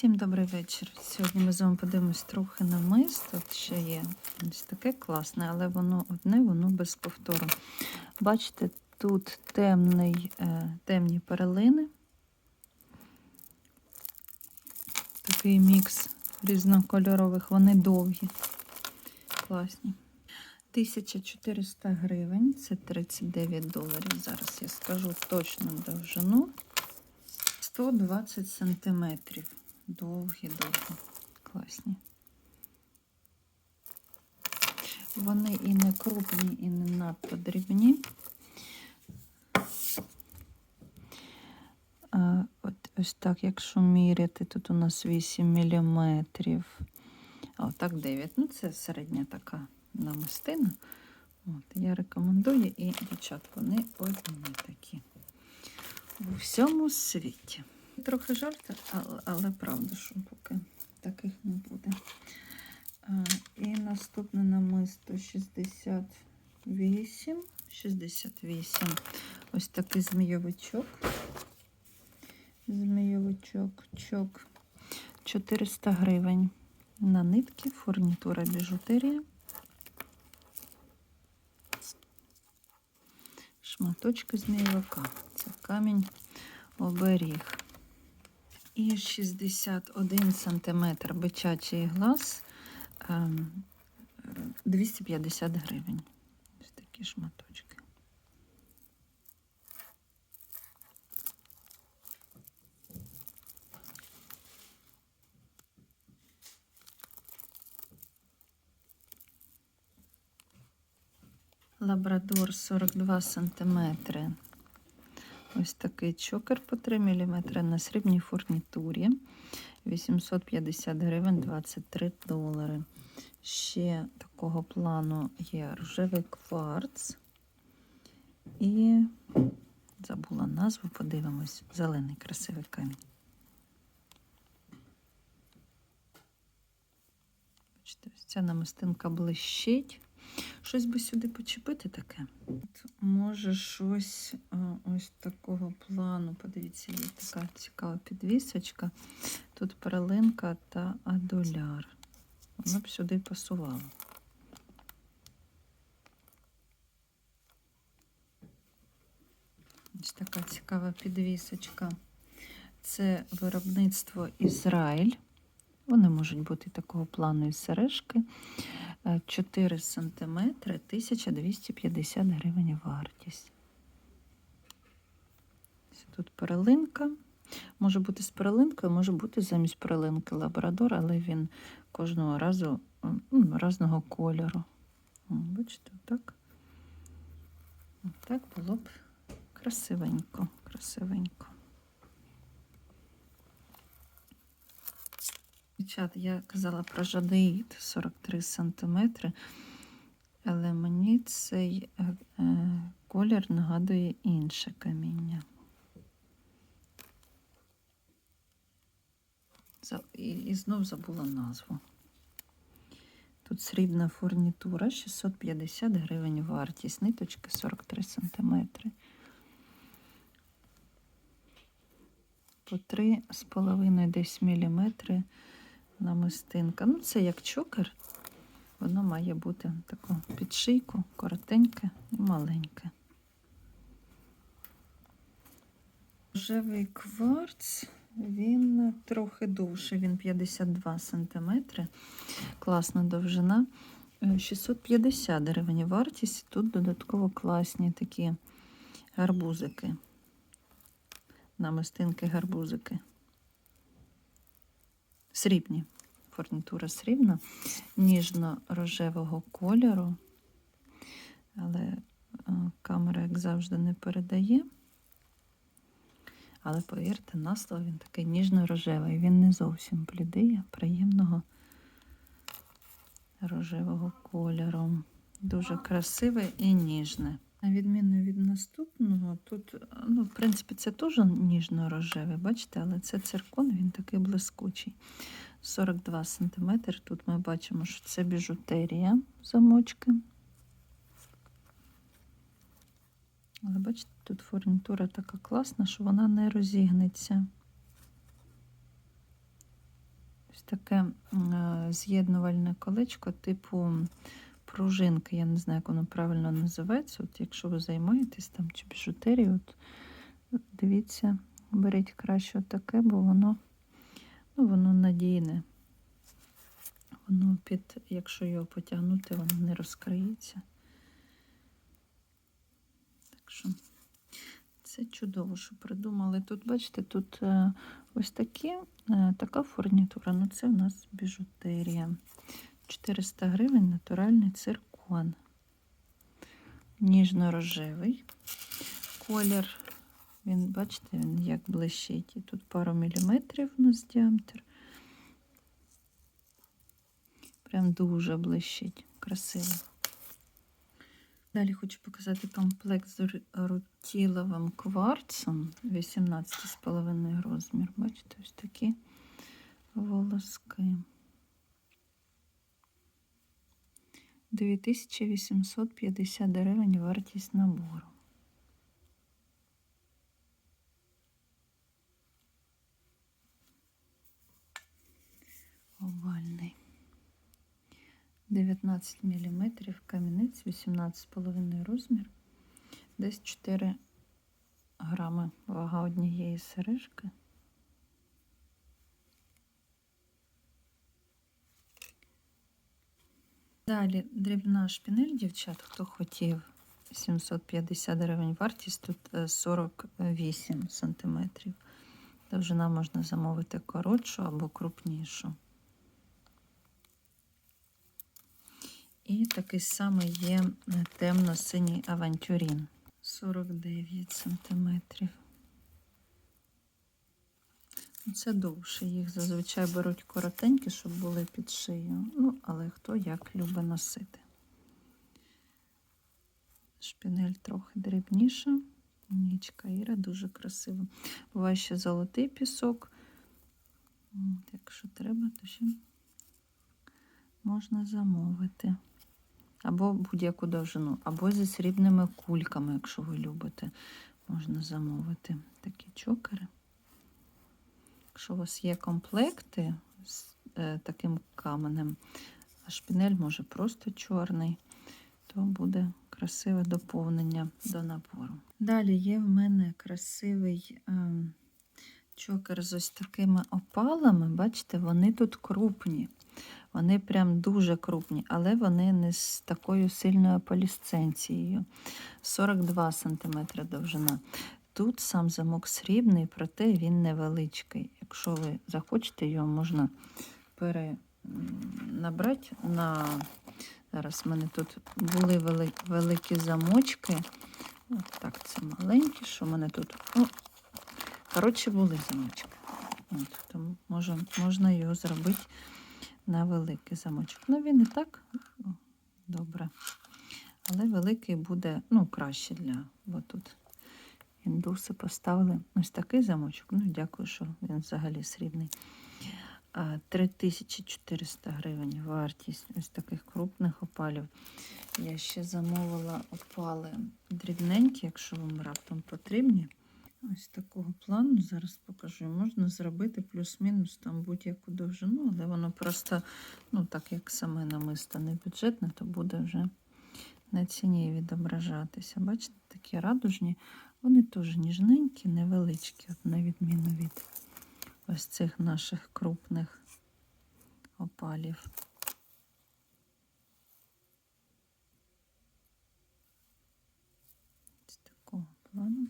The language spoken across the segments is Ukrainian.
Всім добрий вечір. Сьогодні ми з вами подивимось трохи на мис. Тут ще є ось таке класне, але воно одне, воно без повтору. Бачите, тут темний, е, темні перелини. Такий мікс різнокольорових, вони довгі, класні. 1400 гривень, це 39 доларів. Зараз я скажу точну довжину. 120 сантиметрів. Довгі-довгі. Класні. Вони і не крупні, і не надто дрібні. От ось так, якщо міряти, тут у нас 8 мм. А отак 9. Ну, це середня така намистина. От, я рекомендую і дівчат, вони одні такі у всьому світі. Трохи жарти, але, але правда, що поки таких не буде. І наступне намисто 68. 68. Ось такий змійовичок. Змійовичок, чок. 400 гривень на нитки, фурнітура біжутерія. Шматочки змійовика. Це камінь оберіг. І 61 сантиметр бичачий глаз ем, 250 гривень. Ось такі шматочки. Лабрадор 42 сантиметри. Ось такий чокер по 3 мм на срібній фурнітурі. 850 гривень 23 долари. Ще такого плану є рожевий кварц. І забула назву, подивимось. Зелений красивий камінь. Бачите, ось ця намистинка блищить. Щось би сюди почепити таке. От, може, щось а, ось такого плану. Подивіться, є така цікава підвісочка. Тут перлинка та адуляр. Воно б сюди пасувало. Ось така цікава підвісочка. Це виробництво Ізраїль. Вони можуть бути такого плану і сережки. 4 см 1250 гривень вартість. Тут перлинка. Може бути з перлинкою, може бути замість перлинки лабрадор, але він кожного разу ну, різного кольору. Бачите, отак. Так було б красивенько, красивенько. Дівчат, я казала про жадеїд 43 см, але мені цей е, е, колір нагадує інше каміння. І, знов забула назву. Тут срібна фурнітура 650 гривень вартість, ниточки 43 см. По 3,5 десь міліметри намистинка. Ну, це як чокер, воно має бути таку підшийку, коротеньке і маленьке. Рожевий кварц, він трохи довший, він 52 см. Класна довжина. 650 гривень вартість. Тут додатково класні такі гарбузики. Намистинки гарбузики срібні. Фурнітура срібна, ніжно-рожевого кольору, але е, камера, як завжди, не передає. Але, повірте, на слово він такий ніжно-рожевий. Він не зовсім блідий, а приємного рожевого кольору. Дуже красиве і ніжне. На відміну від наступного, тут, ну, в принципі, це теж ніжно-рожевий, бачите, але це циркон, він такий блискучий. 42 см. Тут ми бачимо, що це біжутерія замочки. Але бачите, тут фурнітура така класна, що вона не розігнеться. Ось таке е, з'єднувальне колечко типу пружинки. Я не знаю, як воно правильно називається. От якщо ви займаєтесь там чи біжутерією, от, дивіться, беріть краще таке, бо воно, ну, воно надійне. Воно під, якщо його потягнути, воно не розкриється. Так що це чудово, що придумали. Тут, бачите, тут е, ось такі, е, така фурнітура. Ну, це у нас біжутерія. 400 гривень натуральний циркон. Ніжно-рожевий колір. Він, бачите, він як блищить. І тут пару міліметрів у нас діаметр. Прям дуже блищить. Красиво. Далі хочу показати комплект з рутіловим кварцем 18,5 розмір. Бачите, ось такі волоски. 2850 гривень вартість набору. Овальний. 19 мм, камінець, 18,5 розмір, десь 4 грами вага однієї сережки. Далі дрібна шпінель, дівчат, хто хотів 750 гривень вартість, тут е, 48 сантиметрів. Довжина можна замовити коротшу або крупнішу. І такий самий є е, темно-синій авантюрін 49 сантиметрів. Це довше. Їх зазвичай беруть коротенькі, щоб були під шию. Ну, але хто як любить носити. Шпінель трохи дрібніша. Нічка Іра дуже красиво. Буває ще золотий пісок. Якщо треба, то ще можна замовити. Або будь-яку довжину, або зі срібними кульками, якщо ви любите, можна замовити такі чокери. Якщо у вас є комплекти з е, таким каменем, а шпінель може просто чорний, то буде красиве доповнення до набору. Далі є в мене красивий е, чокер з ось такими опалами. Бачите, вони тут крупні. Вони прям дуже крупні, але вони не з такою сильною полісценцією. 42 см довжина. Тут сам замок срібний, проте він невеличкий. Якщо ви захочете, його можна перенабрати на. Зараз в мене тут були вели... великі замочки. От так, це маленькі, що в мене тут. О, коротше, були замочки. От, тому може, можна його зробити на великий замочок. Ну, він і так добре. Але великий буде ну, краще для. Бо тут індуси поставили ось такий замочок. Ну, дякую, що він взагалі срібний. 3400 гривень вартість ось таких крупних опалів. Я ще замовила опали дрібненькі, якщо вам раптом потрібні. Ось такого плану, зараз покажу. Можна зробити плюс-мінус там будь-яку довжину, але воно просто, ну так як саме намисто не бюджетне, то буде вже на ціні відображатися. Бачите, такі радужні, вони теж ніжненькі, невеличкі, на відміну від ось цих наших крупних опалів. Ось такого плану.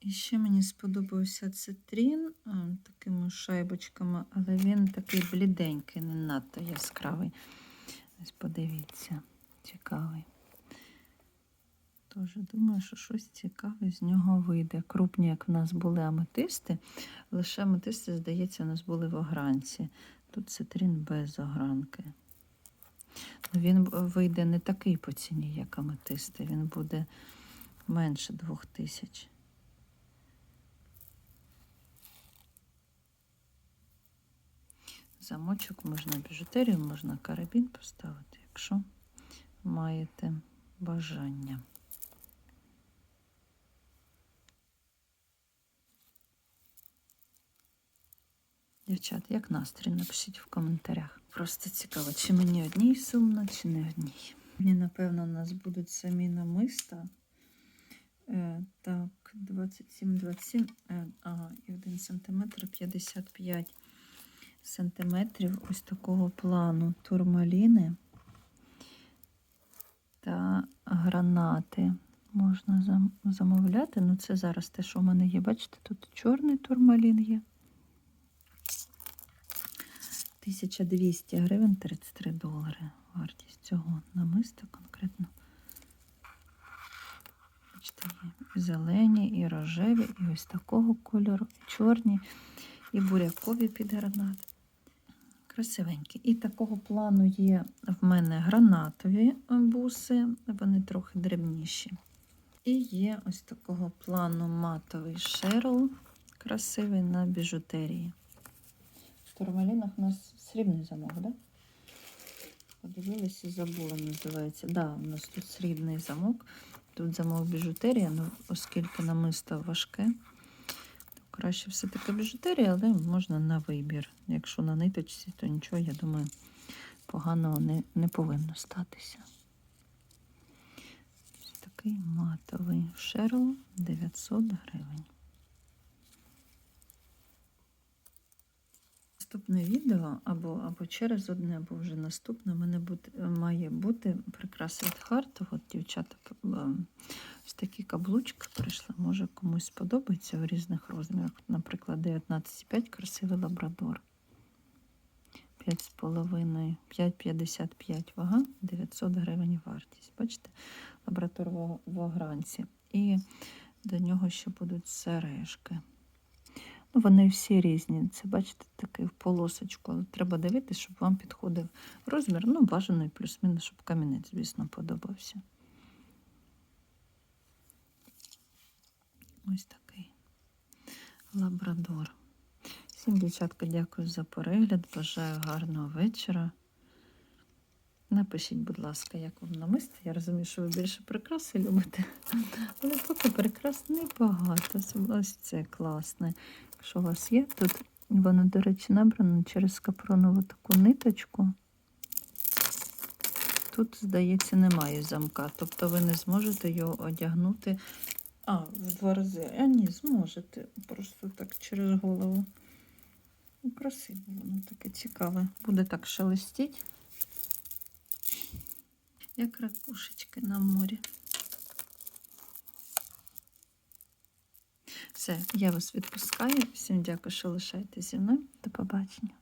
І ще мені сподобався цитрін такими шайбочками, але він такий бліденький, не надто яскравий. Ось подивіться, цікавий. Тож думаю, що щось цікаве з нього вийде. Крупні, як в нас були аметисти, лише аметисти, здається, у нас були в огранці. Тут цитрин без огранки. Ну, Він вийде не такий по ціні, як аметисти. Він буде менше двох тисяч. Замочок можна біжутерію, можна карабін поставити, якщо маєте бажання. Дівчат, як настрій? Напишіть в коментарях. Просто цікаво, чи мені одній сумно, чи не одній. Мені, напевно, у нас будуть самі намиста. Е, так, 27, 27, е, ага, і 1 сантиметр 55 сантиметрів ось такого плану турмаліни та гранати. Можна зам- замовляти. Ну, це зараз те, що в мене є. Бачите, тут чорний турмалін є. 1200 гривень 33 долари. Вартість цього намиста конкретно. Бачите, є зелені, і рожеві, і ось такого кольору, і чорні, і бурякові під гранат. Красивенькі. І такого плану є в мене гранатові буси, вони трохи дрібніші. І є ось такого плану матовий шерл, красивий на біжутерії. Турмалінах у нас срібний замок, так? Да? Подивилися, забула, називається. Так, да, у нас тут срібний замок. Тут замок біжутерія, ну, оскільки намисто важке, то краще все-таки біжутерія, але можна на вибір. Якщо на ниточці, то нічого, я думаю, поганого не, не повинно статися. Такий матовий шерл 900 гривень. Наступне відео або, або через одне, або вже наступне, мене бути, має бути прикраса від Харту. От дівчата ось такі каблучки прийшли. Може комусь сподобається в різних розмірах. Наприклад, 19,5 красивий лабрадор. 5,5, 5,55 вага, 900 гривень вартість. Бачите, лабрадор в, в огранці. І до нього ще будуть сережки. Вони всі різні. Це, бачите, такий в полосочку. Але треба дивитися, щоб вам підходив розмір. Ну, бажаний плюс-мінус, щоб камінець, звісно, подобався. Ось такий лабрадор. Всім, дівчатка, дякую за перегляд. Бажаю гарного вечора. Напишіть, будь ласка, як вам намисти. Я розумію, що ви більше прикраси любите. Але поки прикрас небагато. Ось це класне. Якщо у вас є, тут воно, до речі, набрано через капронову таку ниточку. Тут, здається, немає замка. Тобто ви не зможете його одягнути. А, в два рази. А ні, зможете. Просто так через голову. Красиво, воно таке цікаве. Буде так шелестіть, як ракушечки на морі. Все, я вас відпускаю. Всім дякую, що лишаєтесь зі мною. До побачення.